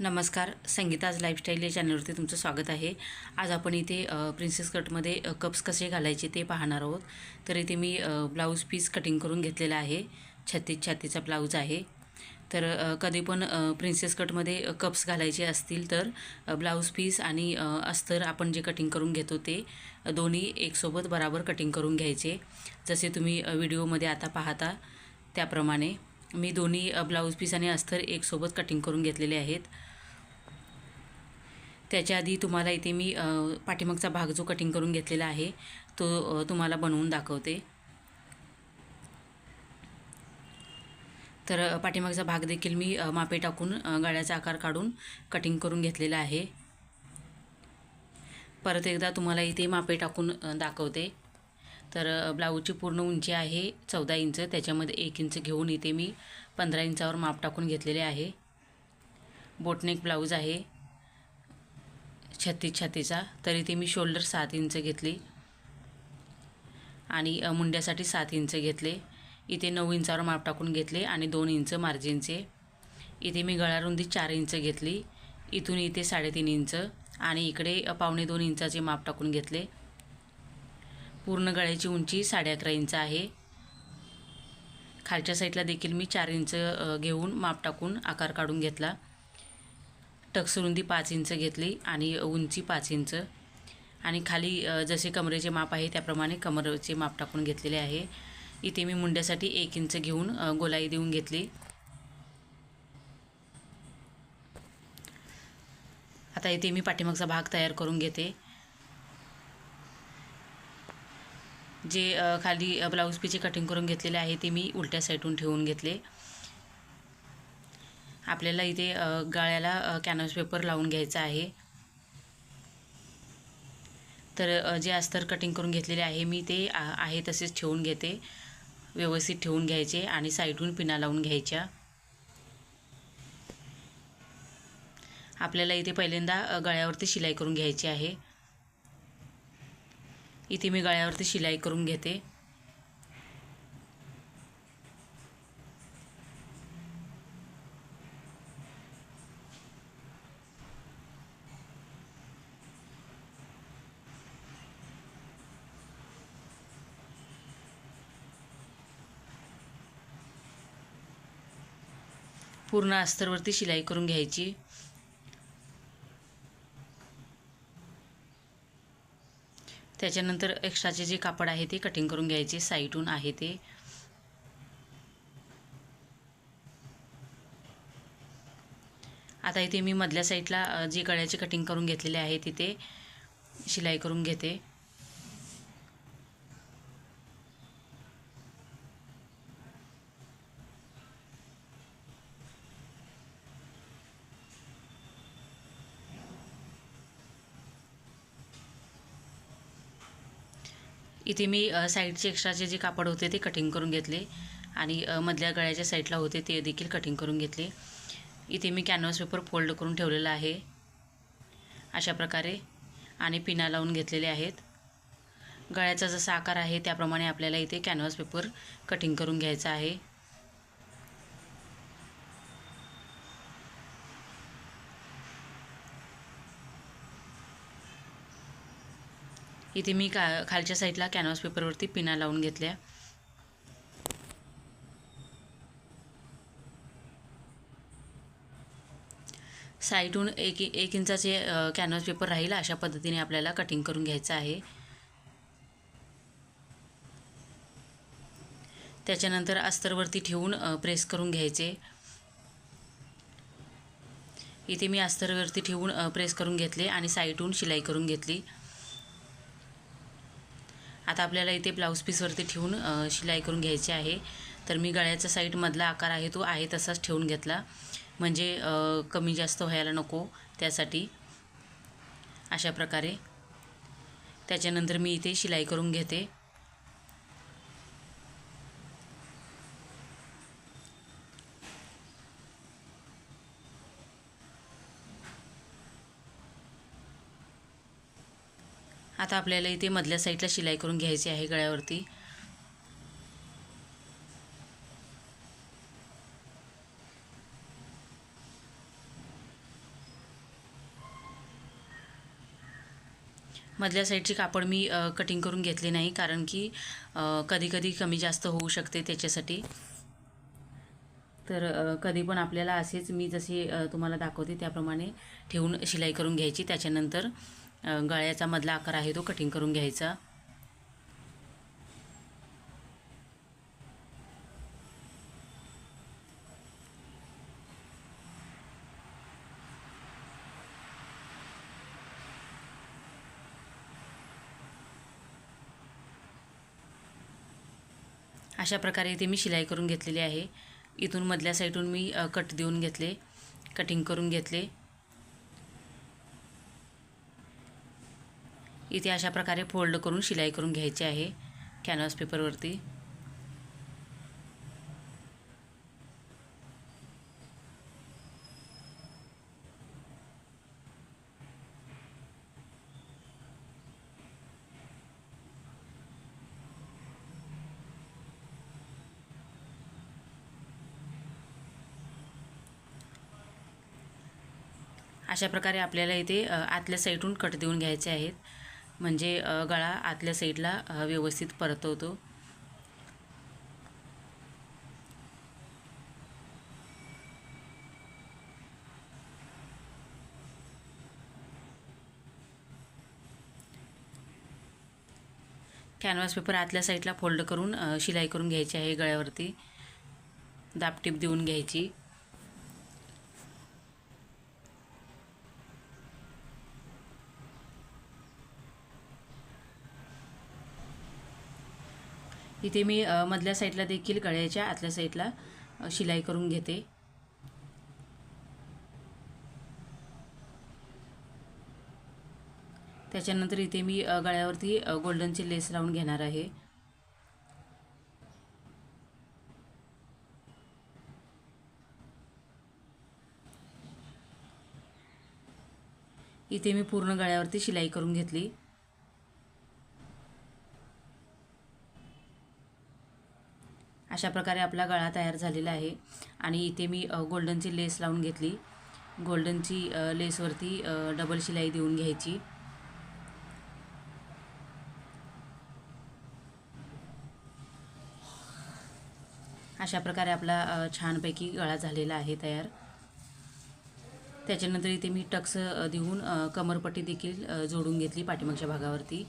नमस्कार संगीताज लाईफस्टाईल या चॅनलवरती तुमचं स्वागत आहे. आज आपण इथे प्रिन्सेस कटमध्ये कप्स कसे घालायचे ते पाहणार आहोत. तर इथे मी ब्लाऊज पीस कटिंग करून घेतलेला आहे. छत्तीस छातीचा ब्लाऊज आहे. तर कधी पण प्रिन्सेस कटमध्ये कप्स घालायचे असतील तर ब्लाऊज पीस आणि अस्तर आपण जे कटिंग करून घेतो ते दोन्ही एकसोबत बराबर कटिंग करून घ्यायचे. जसे तुम्ही व्हिडिओमध्ये आता पाहता त्याप्रमाणे. मी दोन्ही ब्लाऊज पीस आणि अस्तर एकसोबत कटिंग करून घेतलेले आहेत. त्याच्या आधी तुम्हाला इथे मी पाठीमागचा भाग जो कटिंग करून घेतलेला आहे तो तुम्हाला बनवून दाखवते. तर पाठीमागचा भाग देखील मी मापे टाकून गाड्याचा गळ्याचा आकार काढून कटिंग करून घेतलेला आहे. परत एकदा तुम्हाला इथे मापे टाकून दाखवते. तर ब्लाऊजची पूर्ण उंची आहे चौदा इंच. त्याच्यामध्ये एक इंच घेऊन इथे मी पंधरा इंचावर माप टाकून घेतलेले आहे. बोटनेक ब्लाऊज आहे. छत्तीस छातीचा. तर इथे मी शोल्डर सात इंच घेतली. आणि मुंड्यासाठी सात इंच घेतले. इथे नऊ इंचावर माप टाकून घेतले आणि दोन इंच मार्जिनचे. इथे मी गळारुंदी चार इंच घेतली. इथून इथे साडेतीन इंच आणि इकडे पावणे दोन इंचाचे माप टाकून घेतले. पूर्ण गळ्याची उंची साडे अकरा इंच आहे. खालच्या साईडला देखील मी चार इंच घेऊन माप टाकून आकार काढून घेतला. टक्सरुंदी पाच इंच घेतली आणि उंची पाच इंच. आणि खाली जसे कमरेचे माप आहे त्याप्रमाणे कमरेचे माप टाकून घेतलेले आहे. इथे मी मुंड्यासाठी एक इंच घेऊन गोलाई देऊन घेतली. आता इथे मी पाठीमागचा भाग तयार करून घेते. जे खाली ब्लाऊज पीचे कटिंग करून घेतलेले आहे ते मी उलट्या साईडून ठेवून घेतले. आपल्याला इथे गळ्याला अ, कॅनव्हास पेपर लावून घ्यायचा आहे. तर जे अस्तर कटिंग करून घेतलेले आहे मी ते आ- आहे तसेच ठेवून घेते. व्यवस्थित ठेवून घ्यायचे आणि साईडून पिना लावून घ्यायच्या. आपल्याला इथे पहिल्यांदा गळ्यावरती शिलाई करून घ्यायची आहे. इथे मी गळ्यावरती शिलाई करून घेते. पूर्ण अस्तरवरती शिलाई करून घ्यायची. त्याच्यानंतर एक्स्ट्राचे जे कापड आहे ते कटिंग करून घ्यायचे साईडून आहे ते. आता इथे मी मधल्या साईडला जे गळ्याचे कटिंग करून घेतलेले आहे तिथे शिलाई करून घेते. इथे मी साईडचे एक्स्ट्राचे जे कापड होते ते कटिंग करून घेतले. आणि मधल्या गळ्याच्या साईडला होते ते देखील कटिंग करून घेतले. इथे मी कॅनव्हास पेपर फोल्ड करून ठेवलेला आहे. अशा प्रकारे आणि पिना लावून घेतलेले आहेत. गळ्याचा जसा आकार आहे त्याप्रमाणे आपल्याला इथे कॅनव्हास पेपर कटिंग करून घ्यायचा आहे. इथे मी का खालच्या साईडला कॅनव्हास पेपरवरती पिना लावून घेतल्या. साईडहून एक एक इंचाचे अ, कॅनव्हास पेपर राहील अशा पद्धतीने आपल्याला कटिंग करून घ्यायचं आहे. त्याच्यानंतर अस्तरवरती ठेवून प्रेस करून घ्यायचे. इथे मी अस्तरवरती ठेवून प्रेस करून घेतले आणि साईडहून शिलाई करून घेतली. आता आपल्याला इथे ब्लाऊज पीसवरती ठेवून शिलाई करून घ्यायची आहे. तर मी गळ्याचा साईडमधला आकार आहे तो आहे तसाच ठेवून घेतला. म्हणजे कमी जास्त व्हायला नको त्यासाठी. अशा प्रकारे. त्याच्यानंतर मी इथे शिलाई करून घेते. आता आपल्याला इथे मधल्या साईडला शिलाई करून घ्यायची आहे गळ्यावरती. मधल्या साईडची कापड मी कटिंग करून घेतली नाही कारण की कधीकधी कमी जास्त होऊ शकते त्याच्यासाठी. तर कधी पण आपल्याला असेच मी जसे तुम्हाला दाखवते त्याप्रमाणे ठेवून शिलाई करून घ्यायची. त्याच्यानंतर गळ्याचा मधला आकार आहे तो कटिंग करून घ्यायचा. अशा प्रकारे इथे मी शिलाई करून घेतलेली आहे. इथून मधल्या साईडून मी कट देऊन घेतले कटिंग करून घेतले. इथे अशा प्रकारे फोल्ड करून शिलाई करून घ्यायची आहे कॅनव्हास पेपरवरती अशा प्रकारे आपल्याला इथे आतल्या साईडून कट देऊन घ्यायचे आहेत. म्हणजे गळा आतल्या साईडला व्यवस्थित परतवतो. कॅनव्हास पेपर आतल्या साईडला फोल्ड करून शिलाई करून घ्यायची आहे गळ्यावरती. दापटीप देऊन घ्यायची. इथे मी मधल्या साईडला देखील गळ्याच्या आतल्या साईडला शिलाई करून घेते. त्याच्यानंतर इथे मी गळ्यावरती गोल्डनची लेस लावून घेणार आहे. इथे मी पूर्ण गळ्यावरती शिलाई करून घेतली. अशा प्रकारे आपला गळा तयार झालेला आहे. आणि इथे मी गोल्डनची लेस लावून घेतली. गोल्डनची लेसवरती डबल शिलाई देऊन घ्यायची. अशा प्रकारे आपला छानपैकी गळा झालेला आहे तयार. त्याच्यानंतर इथे मी टक्स देऊन कमरपट्टी देखील जोडून घेतली पाठीमागच्या भागावरती.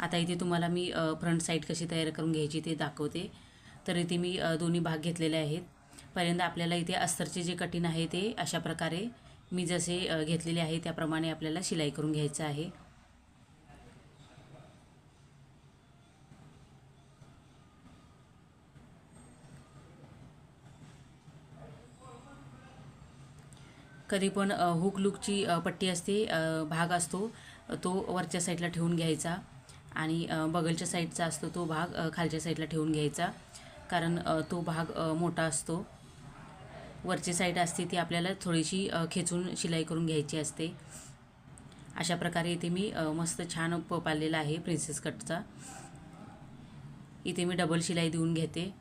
आता इथे तुम्हाला मी फ्रंट साईड कशी तयार करून घ्यायची ते दाखवते. तर इथे मी दोन्ही भाग घेतलेले आहेत. पहिल्यांदा आपल्याला इथे अस्तरचे जे कटिंग आहे ते अशा प्रकारे मी जसे घेतलेले आहे त्याप्रमाणे आपल्याला शिलाई करून घ्यायचं आहे. कधी पण हुक लुकची पट्टी असते भाग असतो तो वरच्या साईडला ठेवून घ्यायचा आणि बगलच्या साईडचा असतो तो भाग खालच्या साईडला ठेवून घ्यायचा. कारण तो भाग मोठा असतो. वरची साईड असते ती आपल्याला थोडीशी खेचून शिलाई करून घ्यायची असते. अशा प्रकारे इथे मी मस्त छान पप आलेला आहे प्रिन्सेस कटचा इथे मी डबल शिलाई देऊन घेते.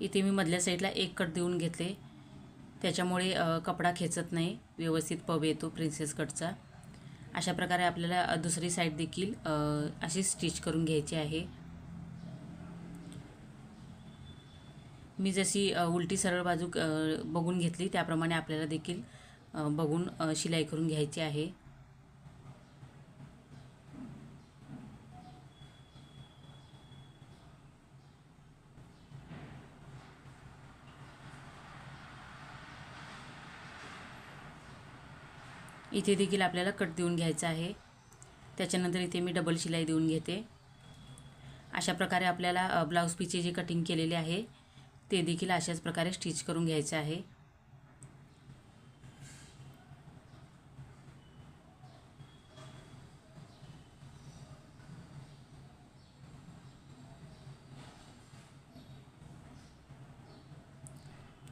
इथे मी मधल्या साईडला एक कट देऊन घेतले. त्याच्यामुळे कपडा खेचत नाही. व्यवस्थित पव येतो प्रिन्सेस कटचा अशा प्रकारे आपल्याला दुसरी साईड देखील अशी स्टिच करून घ्यायची आहे. मी जशी उलटी सरळ बाजू बघून घेतली त्याप्रमाणे आपल्याला देखील बघून शिलाई करून घ्यायची आहे. इथे देखील आपल्याला कट देऊन घ्यायचा आहे. त्याच्यानंतर इथे मी डबल शिलाई देऊन घेते. अशा प्रकारे आपल्याला ब्लाऊज पीचे जे कटिंग केलेले आहे ते देखील अशाच प्रकारे स्टिच करून घ्यायचे आहे.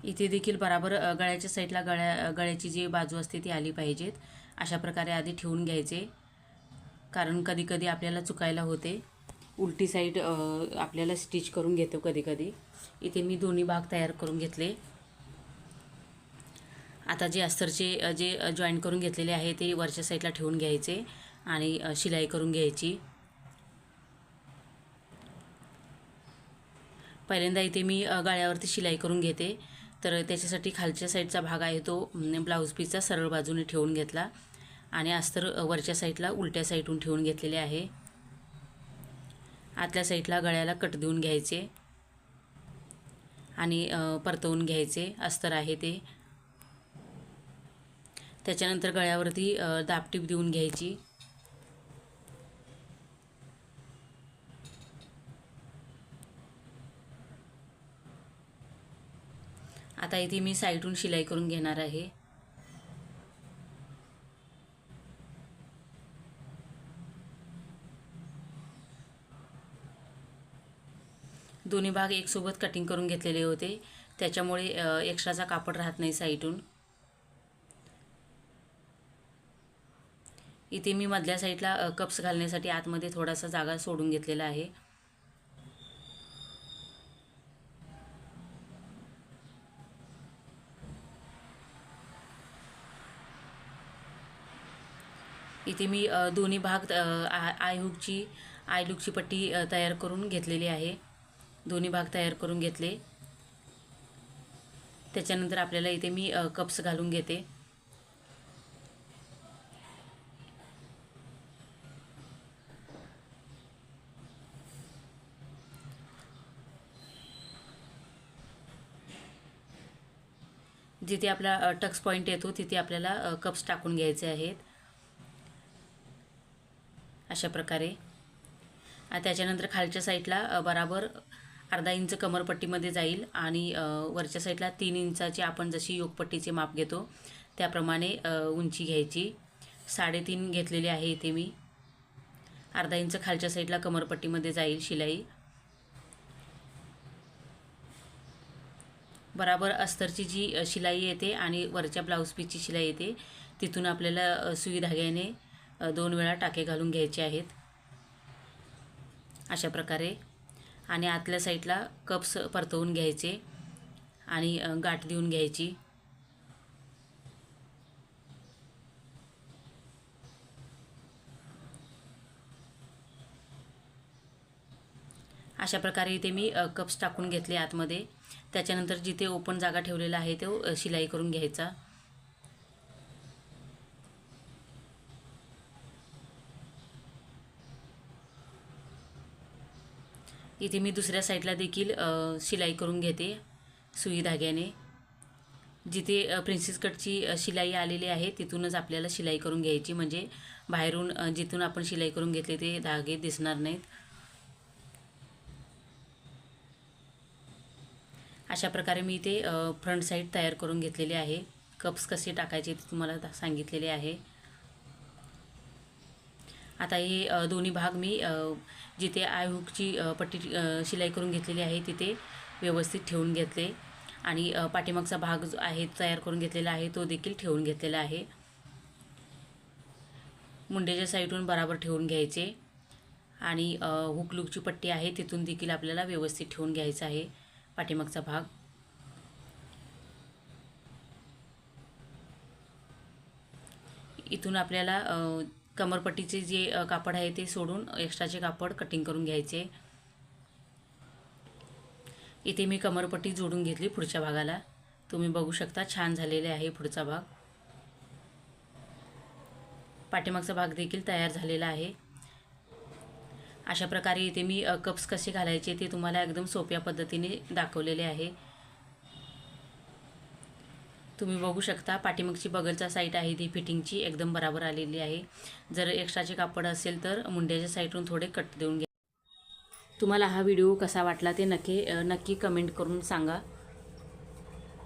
इथे देखील बराबर गळ्याच्या साईडला गळ्या गळ्याची जी बाजू असते ती आली पाहिजेत. अशा प्रकारे आधी ठेवून घ्यायचे. कारण कधीकधी आपल्याला चुकायला होते. उलटी साईड आपल्याला स्टिच करून घेतो कधीकधी. इथे मी दोन्ही भाग तयार करून घेतले. आता जे अस्तरचे जे जॉईन करून घेतलेले आहे ते वरच्या साईडला ठेवून घ्यायचे आणि शिलाई करून घ्यायची. पहिल्यांदा इथे मी गळ्यावरती शिलाई करून घेते. तर त्याच्यासाठी खालच्या साईडचा भाग आहे तो ब्लाऊज पीसचा सरळ बाजूने ठेवून घेतला. आणि अस्तर वरच्या साईडला उलट्या साईडहून ठेवून घेतलेले आहे. आतल्या साईडला गळ्याला कट देऊन घ्यायचे. आणि परतवून घ्यायचे. अस्तर आहे ते. त्याच्यानंतर गळ्यावरती दापटीप देऊन घ्यायची. आता इथे मी साईडून शिलाई करून घेणार आहे. दोन्ही भाग एकसोबत कटिंग करून घेतलेले होते. त्याच्यामुळे एक्स्ट्राचा कापड राहत नाही साईडून. इथे मी मधल्या साईडला कप्स घालण्यासाठी आतमध्ये थोडासा जागा सोडून घेतलेला आहे. इथे मी दोन्ही भाग अ, आय हुकची आय लुकची पट्टी तयार करून घेतलेली आहे. दोन्ही भाग तयार करून घेतले. त्याच्यानंतर आपल्याला इथे मी कप्स घालून घेते. जिथे आपला टक्स पॉईंट येतो तिथे आपल्याला कप्स टाकून घ्यायचे आहेत. अशा प्रकारे. त्याच्यानंतर खालच्या साईडला बराबर अर्धा इंच कमरपट्टीमध्ये जाईल आणि वरच्या साईडला तीन इंचाची आपण जशी योगपट्टीचे माप घेतो त्याप्रमाणे उंची घ्यायची. साडेतीन घेतलेली आहे इथे मी. अर्धा इंच खालच्या साईडला कमरपट्टीमध्ये जाईल शिलाई. बराबर अस्तरची जी शिलाई येते आणि वरच्या ब्लाऊज पीसची शिलाई येते तिथून आपल्याला सुई धाग्याने दोन वेळा टाके घालून घ्यायचे आहेत. अशा प्रकारे. आणि आतल्या साईडला कप्स परतवून घ्यायचे आणि गाठ देऊन घ्यायची. अशा प्रकारे इथे मी कप्स टाकून घेतले आतमध्ये. त्याच्यानंतर जिथे ओपन जागा ठेवलेला आहे तो शिलाई करून घ्यायचा. इथे मी दुसऱ्या साईडला देखील शिलाई करून घेते सुई धाग्याने. जिथे प्रिन्सेस कटची शिलाई आलेली आहे तिथूनच आपल्याला शिलाई करून घ्यायची. म्हणजे बाहेरून जिथून आपण शिलाई करून घेतले ते धागे दिसणार नाहीत. अशा प्रकारे मी इथे फ्रंट साईड तयार करून घेतलेली आहे. कप्स कसे टाकायचे ते तुम्हाला सांगितलेले आहे. आता हे दोन्ही भाग मी जिथे आय हुकची पट्टी शिलाई करून घेतलेली आहे तिथे व्यवस्थित ठेवून घेतले. आणि पाठीमागचा भाग जो आहे तयार करून घेतलेला आहे तो देखील ठेवून घेतलेला आहे. मुंडेच्या साईडून बराबर ठेवून घ्यायचे. आणि हुकलुकची पट्टी आहे तिथून देखील आपल्याला व्यवस्थित ठेवून घ्यायचा आहे पाठीमागचा भाग. इथून आपल्याला कमरपट्टीचे जे कापड आहे ते सोडून एक्स्ट्राचे कापड कटिंग करून घ्यायचे. इथे मी कमरपट्टी जोडून घेतली पुढच्या भागाला. तुम्ही बघू शकता छान झालेले आहे पुढचा भाग. पाठीमागचा भाग देखील तयार झालेला आहे. अशा प्रकारे इथे मी कप्स कसे घालायचे ते तुम्हाला एकदम सोप्या पद्धतीने दाखवलेले आहे. तुम्ही बघू शकता पाठीमागची बगलचा साईड आहे ती फिटिंगची एकदम बराबर आलेली आहे. जर एक्स्ट्राचे कापड असेल तर मुंड्याच्या साईडून थोडे कट देऊन घ्या. तुम्हाला हा व्हिडिओ कसा वाटला ते नक्की नक्की कमेंट करून सांगा.